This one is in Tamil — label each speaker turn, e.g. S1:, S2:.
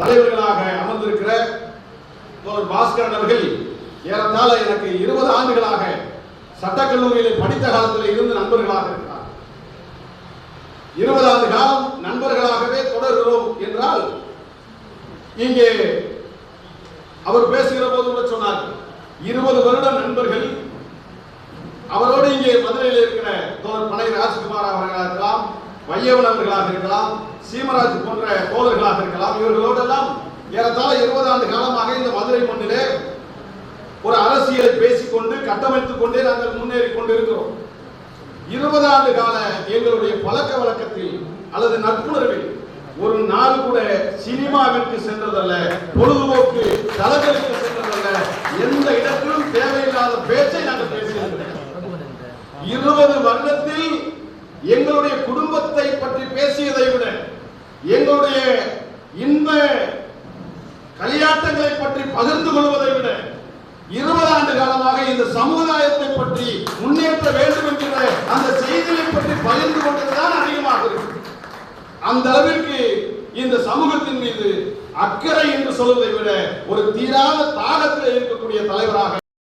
S1: தலைவர்களாக அமர்ந்திருக்கிற தோழர் பாஸ்கரன் அவர்கள் ஏறத்தாழ எனக்கு இருபது ஆண்டுகளாக சட்டக்கல்லூரியிலே படித்த காலத்தில் இருந்து நண்பர்களாக இருக்கிறார். இருபது ஆண்டு காலம் நண்பர்களாகவே தொடர்கிறோம் என்றால் இங்கே அவர் பேசுகிற போது கூட சொன்னார் இருபது வருட நண்பர்கள் அவரோடு இங்கே மதுரையில் இருக்கிற தோழர் பனை ராஜ்குமார் அவர்களாக இருக்கலாம் வையவன் அவர்களாக இருக்கலாம் சீமராஜ் போன்ற தோழர்களாக இருக்கலாம் இவர்களோடு ஏறத்தாழ இருபது ஆண்டு காலமாக இந்த மதுரை மண்ணிலே ஒரு அரசியலை பேசிக்கொண்டு கட்டமைத்துக் கொண்டே நாங்கள் முன்னேறி கொண்டிருக்கிறோம். இருபது ஆண்டு கால எங்களுடைய பழக்க வழக்கத்தில் அல்லது நட்புணர்வில் ஒரு நாள் கூட சினிமாவிற்கு சென்றதல்ல பொழுதுபோக்கு தளங்களுக்கு சென்றதல்ல எந்த இடத்திலும் தேவையில்லாத பேச்சை நாங்கள் பேசியிருக்கிறோம். இருபது வருடத்தில் எங்களுடைய குடும்பத்தை பற்றி பேசியதை விட எங்களுடைய இன்ப களியாட்டங்களை பற்றி பகிர்ந்து கொள்வதை விட இருபது ஆண்டு காலமாக இந்த சமுதாயத்தை பற்றி முன்னேற்ற வேண்டும் என்கிற அந்த செய்திகளை பற்றி பகிர்ந்து கொண்டதுதான் அதிகமாக இருக்கு. அந்த அளவிற்கு இந்த சமூகத்தின் மீது அக்கறை என்று சொல்வதை விட ஒரு தீராத தாகத்தில் இருக்கக்கூடிய தலைவராக